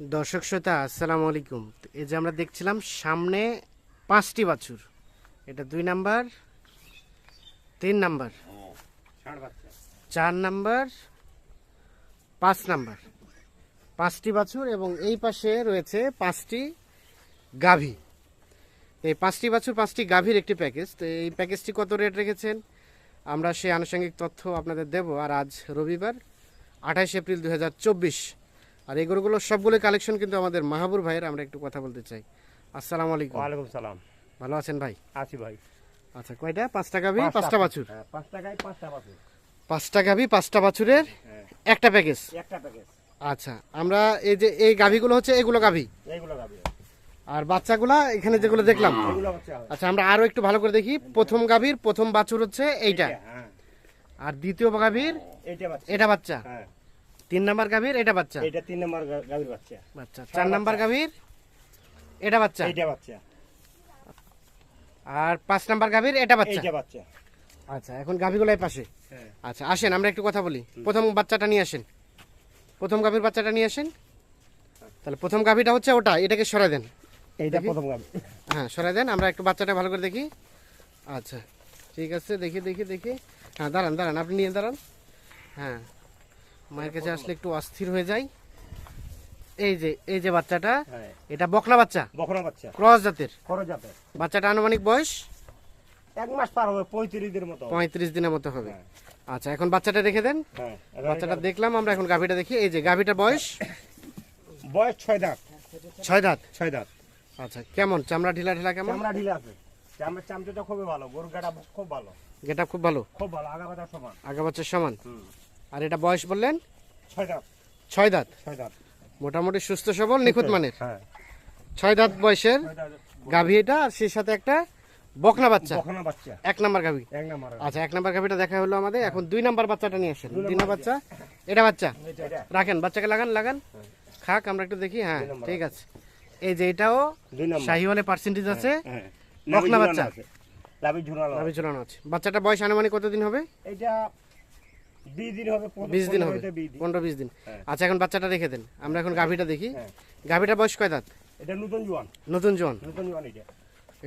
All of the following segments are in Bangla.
দর্শক শ্রোতা, আসসালামু আলাইকুম। এই যে আমরা দেখছিলাম, সামনে পাঁচটি বাছুর। এটা দুই নাম্বার, তিন নাম্বার, চার নাম্বার, পাঁচ নাম্বার। পাঁচটি বাছুর এবং এই পাশে রয়েছে পাঁচটি গাভী। এই পাঁচটি বাছুর, পাঁচটি গাভীর একটি প্যাকেজ। তো এই প্যাকেজটি কত রেট রেখেছেন? আমরা সেই আনুষঙ্গিক তথ্য আপনাদের দেব। আর আজ রবিবার আঠাশ এপ্রিল দু হাজার চব্বিশ। আর এই গরুগুলো সবগুলো কালেকশন কিন্তু আমাদের মাহাবুর ভাইয়ের আমরা একটু কথা বলতে চাই। আসসালামু আলাইকুম। ওয়ালাইকুম সালাম। ভালো আছেন ভাই? আছি ভাই। আচ্ছা কয়টা? পাঁচটা গাভী পাঁচটা বাছুর? হ্যাঁ, পাঁচ টাকায় পাঁচটা বাছুর। পাঁচটা গাভী পাঁচটা বাছুরের হ্যাঁ। একটা প্যাকেজ? একটা প্যাকেজ। আচ্ছা আমরা এই যে এই গাভীগুলো হচ্ছে এগুলো গাভী? এইগুলো গাবি আর বাচ্চাগুলা এখানে যেগুলো দেখলাম? এগুলো। আচ্ছা আমরা আরও একটু ভালো করে দেখি। প্রথম গাভীর প্রথম বাছুর হচ্ছে এইটা। হ্যাঁ। আর দ্বিতীয় গাভীর এটা বাচ্চা? হ্যাঁ। তিন নাম্বার গাভীর এটা বাচ্চা? এইটা তিন নম্বর গাভীর বাচ্চা। বাচ্চা। চার নাম্বার গাভীর এটা বাচ্চা? এইটা বাচ্চা। আর পাঁচ নাম্বার গাভীর এটা বাচ্চা? এইটা বাচ্চা। আচ্ছা এখন গাভীগুলো পাশে। হ্যাঁ। আচ্ছা আসেন আমরা একটু কথা বলি। প্রথম বাচ্চাটা নিয়ে আসেন। প্রথম গাভীর বাচ্চাটা নিয়ে আসেন। তাহলে প্রথম গাভীটা হচ্ছে ওটা এটাকে সরাই দেন। এইটা প্রথম গাভী। হ্যাঁ সরাই দেন আমরা একটু বাচ্চাটা ভালো করে দেখি। আচ্ছা ঠিক আছে দেখি দেখি দেখি। হ্যাঁ দাঁড়ান দাঁড়ান আপনি নিয়ে দাঁড়ান। হ্যাঁ মায়ের কাছে আসলে একটু অস্থির হয়ে যায় এই যে এই যে বাচ্চাটা হ্যাঁ। এটা বকলা বাচ্চা? বকরা বাচ্চা। ক্রস জাতের? খরচ যাবে বাচ্চাটা আনুমানিক বয়স? এক মাস পার হবে পঁয়ত্রিশ দিনের মতো। পঁয়ত্রিশ দিনের মতো হবে। হ্যাঁ। আচ্ছা এখন বাচ্চাটা রেখে দেন। হ্যাঁ বাচ্চাটা দেখলাম আমরা এখন গাভীটা দেখি। এই যে গাভীটার বয়স? বয়স ছয় দাঁত। ছয় দাঁত? ছয় দাঁত। আচ্ছা কেমন? চামড়া ঢিলা ঢিলা কেমন? চামড়া ঢিলে আছে। চামড়া চামচাটা খুবই ভালো গরু গাটা খুব ভালো। গেটা খুব ভালো? খুব ভালো আগা বাজার সমান। আগা বাচ্চার সমান? হুম। আর এটা বয়স বললেন? ছয় দাঁত। ছয় দাঁত? ছয় দাঁত। মোটামুটি সুস্থ সবল নিখুঁত মানের? হ্যাঁ। ছয় দাঁত বয়সের গাভী এটা আর সেই সাথে একটা বকনা বাচ্চা। বকনা বাচ্চা। এক নাম্বার গাভী। এক নম্বর আচ্ছা এক নাম্বার গাভীটা দেখা হলো আমাদের। এখন দুই নাম্বার বাচ্চাটা নিয়ে আসেন। দুই নাম্বার বাচ্চা। এটা বাচ্চা? রাখেন বাচ্চাকে লাগান লাগান। খাক আমরা একটু দেখি হ্যাঁ ঠিক আছে। এই যে এটাও শাহিওয়ালে পার্সেন্টেজ আছে। হ্যাঁ। বকনা বাচ্চা? নাভি ঝুলানো আছে। বাচ্চাটা বয়স আনুমানিক কতদিন হবে? এটা দিন হবে দিন হবে হইতে বিশ দিন। হ্যাঁ। আচ্ছা এখন বাচ্চাটা রেখে দেন। আমরা এখন গাভীটা দেখি। হ্যাঁ। গাভীটার বয়স কয় দাঁত? এটা নতুন জোয়ান। নতুন জোয়ান। নতুন জোয়ান এটা।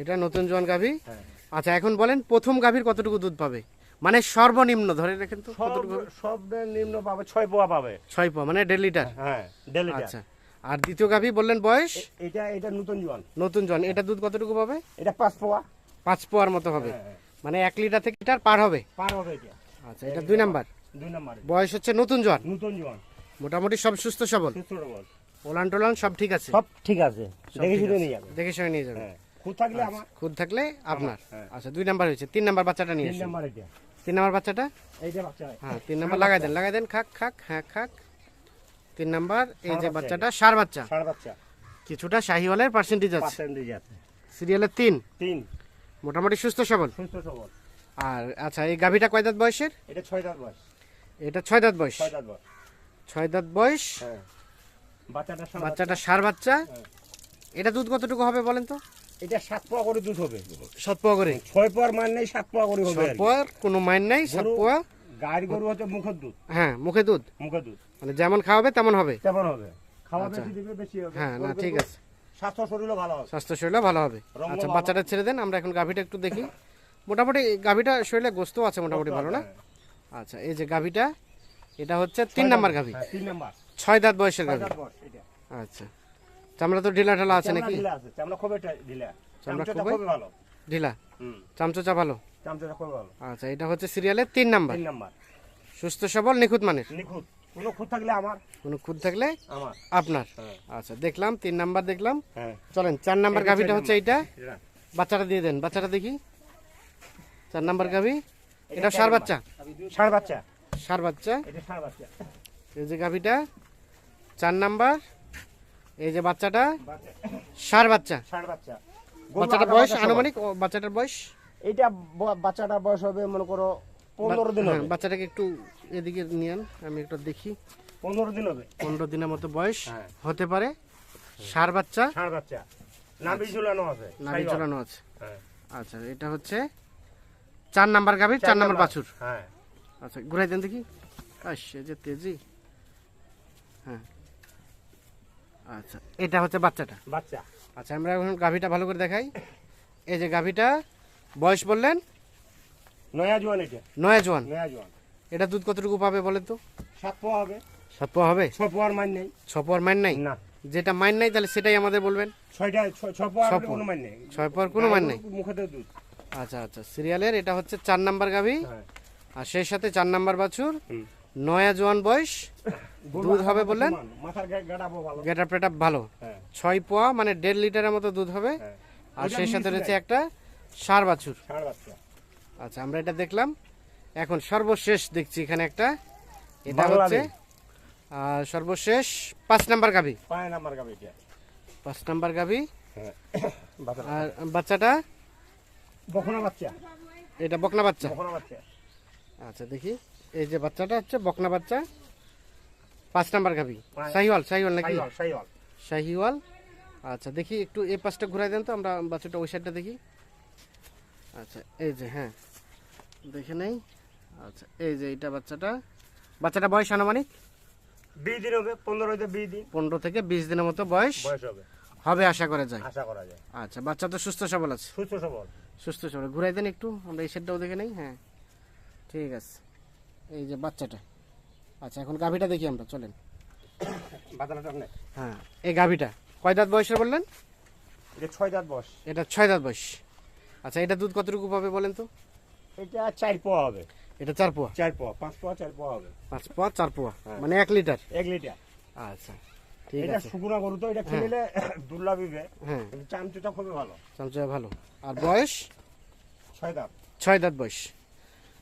এটা নতুন জোয়ান গাভী? হ্যাঁ। আচ্ছা এখন বলেন প্রথম গাভীর কতটুকু দুধ পাবে? মানে সর্বনিম্ন ধরে রাখেন তো কতটুকু সব নিম্ন পাবে ছয় পোয়া পাবে। ছয় পা মানে দেড় লিটার? হ্যাঁ দেড় লিটার। আচ্ছা। আর দ্বিতীয় গাভী বললেন বয়স? এটা এটা নতুন জোয়ান। নতুন জোয়ান। এটা দুধ কতটুকু পাবে? এটা পাঁচ পোয়া। পাঁচ পোয়ার মতো হবে। হ্যাঁ, হ্যাঁ। মানে এক লিটার থেকে লিটার পার হবে? পার হবে এটা। আচ্ছা এটা দুই নাম্বার। দুই নম্বরে। বয়স হচ্ছে নতুন জোয়ান? নতুন জোয়ান। মোটামুটি সব সুস্থ সবল? সুস্থ ওলান টোলান সব ঠিক আছে? সব ঠিক আছে। দেখে শুনে নিয়ে যাবে। দেখে শুনে নিয়ে যাবেন হ্যাঁ খুব থাকলে আমার খুদ থাকলে আপনার। হ্যাঁ। আচ্ছা দুই নাম্বার হয়েছে। তিন নাম্বার বাচ্চাটা নিয়ে তিন আসুন। এটা। তিন নাম্বার বাচ্চাটা? এইটা বাচ্চা। হ্যাঁ তিন নাম্বার লাগাই দেন লাগাই দেন। খাক খাক হ্যাঁ খাক। তিন নাম্বার এই যে বাচ্চাটা সার বাচ্চা। ষাঁড় বাচ্চা। কিছুটা শাহিওয়ালের পার্সেন্টেজ আছে। পার্সেন্টেজ আছে। সিরিয়ালের তিন। তিন। মোটামুটি সুস্থ সবল? সুস্থ সবল। আর আচ্ছা এই গাভীটা কয় দাঁত বয়সের? এটা ছয় দাঁত বয়স। এটা ছয় দাঁত বয়স। ছয় দাঁত বয়স। ছয় দাঁত বয়স। হ্যাঁ। বাচ্চাটা বাচ্চাটা সার বাচ্চা। হ্যাঁ। এটা দুধ কতটুকু হবে বলেন তো? এটা সাত পোয়া করে দুধ হবে। সাত পোয়া করে। ছয় পোয়ার মান নেই সাত পোয়া করে হবে পোয়ার কোনো মাইন নাই সাত পোয়া। গাড়ি গরু হচ্ছে মুখের দুধ। হ্যাঁ মুখে দুধ। মুখের দুধ। মানে যেমন খাওয়াবে তেমন হবে। কেমন হবে। খাওয়া আচ্ছা। বেশি দিবে বেশি হবে। হ্যাঁ না ঠিক আছে। স্বাস্থ্য শরীরও ভালো হবে। স্বাস্থ্য শরীরও ভালো হবে। আচ্ছা বাচ্চাটা ছেড়ে দেন আমরা এখন গাভীটা একটু দেখি। মোটামুটি গাভীটা শরীরে গোস্ত আছে মোটামুটি ভালো না? হ্যাঁ, আচ্ছা এই যে গাভীটা এটা হচ্ছে তিন নাম্বার গাভী। হ্যাঁ, তিন নাম্বার। ছয় দাঁত বয়সের গাভী। আচ্ছা চামড়া তো ঢিলা ঢালা আছে নাকি? চামড়া খুবই টা- ঢিলা। চামড়া? খুবই ভালো। ঢিলা? চামচোচা ভালো? খুবই ভালো। আচ্ছা এটা হচ্ছে সিরিয়ালের তিন নাম্বার। তিন নাম্বার। সুস্থ সবল নিখুঁত মানে নিখুঁত। কোনো খুঁত থাকলে আমার। কোনো খুঁত থাকলে আমার। আপনার? হ্যাঁ। আচ্ছা দেখলাম তিন নাম্বার দেখলাম। হ্যাঁ। চলেন চার নাম্বার গাভীটা হচ্ছে এইটা। এটা। বাচ্চাটা দিয়ে দেন বাচ্চাটা দেখি। চার নাম্বার গাভী। এটা সার বাচ্চা? ষাঁড় বাচ্চা। সার বাচ্চা। এটা ষাঁড় বাচ্চা। এই যে গাভীটা চার নাম্বার। এই যে বাচ্চাটা বাচ্চা। বাচ্চা। ষাঁড় বাচ্চা। বাচ্চাটার বয়স আনুমানিক বাচ্চাটার বয়স? এইটা বাচ্চাটার বয়স হবে মনে করো পনেরো দিন হ্যাঁ, হবে। বাচ্চাটাকে একটু এদিকে নিয়ে আমি একটু দেখি। পনেরো দিন হবে। পনেরো দিনের মতো বয়স হ্যাঁ। হতে পারে। সার বাচ্চা। ষাঁড় বাচ্চা। নাভি ঝুলানো আছে নাভি। চলানো আছে। হ্যাঁ। আচ্ছা এটা হচ্ছে চার নাম্বার গাভীর চার নাম্বার বাছুর। হ্যাঁ। আচ্ছা ঘুরাই দেন দেখি। এই যে তেজি। হ্যাঁ। আচ্ছা এটা হচ্ছে বাচ্চাটা। বাচ্চা। আচ্ছা আমরা এখন গাভিটা ভালো করে দেখাই। এই যে গাভিটা বয়স বললেন? নয়া জোয়ান এটা। নয়া জোয়ান নয়া জোয়ান এটা দুধ কতটুকু পাবে বলেন তো? সাত পোয়া হবে। সাত পোয়া হবে? ছয় পোয়ার মান নেই। ছ পোয়ার মাইন নাই? না। যেটা মাইন নাই তাহলে সেটাই আমাদের বলবেন। ছয়টা ছয়- ছয় পোয়ার কোনো মান নেই। ছয় পোয়ার কোনো মান নেই? মুখেতে দুধ। আচ্ছা আচ্ছা। সিরিয়ালের এটা হচ্ছে চার নাম্বার গাভি। হ্যাঁ। আর সেই সাথে চার নাম্বার বাছুর। নয়া জোয়ান বয়স। দুধ হবে বললেন? গেটা পেটা ভালো। হ্যাঁ। ছয় পোয়া মানে দেড় লিটারের মতো দুধ হবে। হ্যাঁ। আর সেই সাথে রয়েছে একটা সার বাছুর। আচ্ছা আমরা এটা দেখলাম। এখন সর্বশেষ দেখছি এখানে একটা। এটা হচ্ছে আর সর্বশেষ পাঁচ নাম্বার গাভি। পায় নাম্বার এটা পাঁচ নাম্বার গাভি। আর বাচ্চাটা? বাচ্চা। এটা বকনা বাচ্চা? আচ্ছা দেখি। এই যে বাচ্চাটা হচ্ছে বকনা বাচ্চা। পাঁচ নাম্বার পাঁচ। শাহিওয়াল শাহিওয়াল নাকি? শাহিওয়াল আচ্ছা দেখি একটু এই পাশটা ঘুরাই দেন তো আমরা বাচ্চাটা ওই সাইডটা দেখি। আচ্ছা এই যে হ্যাঁ। দেখে নেই। আচ্ছা এই যে এইটা বাচ্চাটা। বাচ্চাটা বয়স আনুমানিক? বিশ দিন হবে পনেরো বিশ দিন। পনেরো থেকে বিশ দিনের মতো বয়স বয়স হবে। হবে আশা করা যায়। আশা করা যায়। আচ্ছা বাচ্চা তো সুস্থ সবল আছে? সুস্থ সবল। সুস্থ সবল ঘুরাই দেন একটু আমরা এই সাইডটাও দেখে নেই হ্যাঁ। ঠিক আছে। এই যে বাচ্চাটা। আচ্ছা এখন গাভিটা দেখি আমরা চলেন। হ্যাঁ এই গাভিটা। কয় দাঁত বয়সের বললেন? এটা ছয় দাঁত বয়স। এটা ছয় দাঁত বয়স। আচ্ছা এটা দুধ কতটুকু পাবে বলেন তো? এটা চার পোয়া হবে। এটা চার পোয়া? চার পোয়া পাঁচ পোয়া চার পোয়া হবে। পাঁচ পোয়া চার পোয়া হ্যাঁ। মানে এক লিটার? এক লিটার। আচ্ছা। এটা শুকনা গরু তো এটা খেলে দুর্লাভিবে হ্যাঁ। চামচুটা খুবই ভালো। চামচা ভালো। আর বয়স? ছয় দাঁত। ছয় দাঁত বয়স।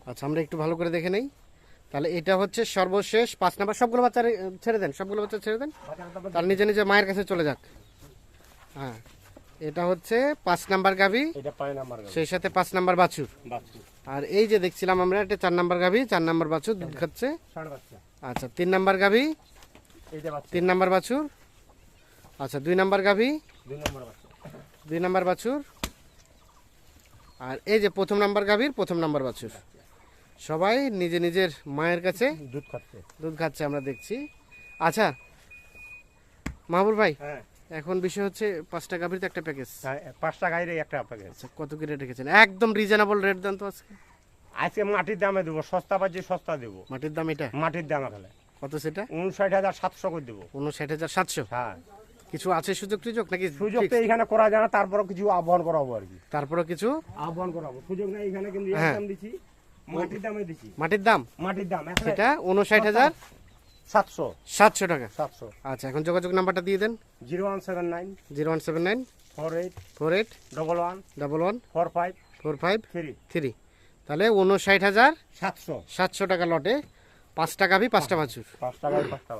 আচ্ছা আমরা একটু ভালো করে দেখে নেই। তাহলে এটা হচ্ছে সর্বশেষ পাঁচ নাম্বার। সবগুলো বাচ্চা ছেড়ে দেন সবগুলো বাচ্চা ছেড়ে দেন। তার নিজে নিজে মায়ের কাছে চলে যাক। হ্যাঁ এটা হচ্ছে পাঁচ নাম্বার গাভি। সেই সাথে পাঁচ নাম্বার বাছুর। আর এই যে দেখছিলাম আমরা এটা চার নাম্বার গাভি চার নাম্বার বাছুর দুধ খাচ্ছে। আচ্ছা তিন নাম্বার গাভি। তিন নাম্বার বাছুর? আচ্ছা দুই নাম্বার গাভি? দুই নম্বর বাছুর। আর এই যে প্রথম নাম্বার গাভীর প্রথম নাম্বার বাছুর। সবাই নিজে নিজের মায়ের কাছে দুধ খাচ্ছে। দুধ খাচ্ছে আমরা দেখছি। আচ্ছা মাহবুর ভাই হ্যাঁ। এখন বিষয় হচ্ছে পাঁচটা গাভীর তো একটা প্যাকেজ পাঁচটা গাড়ি একটা প্যাকেজ আচ্ছা কত কি রেট রেখেছেন? একদম রিজনেবল রেট দেন তো আজকে। আজকে মাটির দামে দেবো সস্তা পাচ্ছি সস্তা দেবো। মাটির দাম এটা? মাটির দাম খেলে কত সেটা? উনষাট হাজার সাতশো করে দেবো। উনষাট হাজার সাতশো? হ্যাঁ। কিছু আছে সুযোগ টুযোগ নাকি সুযোগ তো এখানে করা যায় না তারপরে কিছু আহ্বান করাবো আর কি। তারপরে কিছু আহ্বান করাবো। সুযোগ নেই এখানে কিন্তু হ্যাঁ। দাম দিচ্ছি মাটির দামে দিচ্ছি মাটির দাম? মাটির দাম এটা উনষাট হাজার? সাতশো। সাতশো টাকা। সাতশো। আচ্ছা এখন যোগাযোগ নাম্বারটা দিয়ে দেন। Zero one seven nine. Zero one seven nine. Four eight. Four eight. Double one. Double one. Four five. Four five. Three. Three. তাহলে উনষাট হাজার সাতশো। সাতশো টাকা লটে। পাঁচটা গাভি পাঁচটা বাছুর পাঁচ টাকা পাঁচ টাকা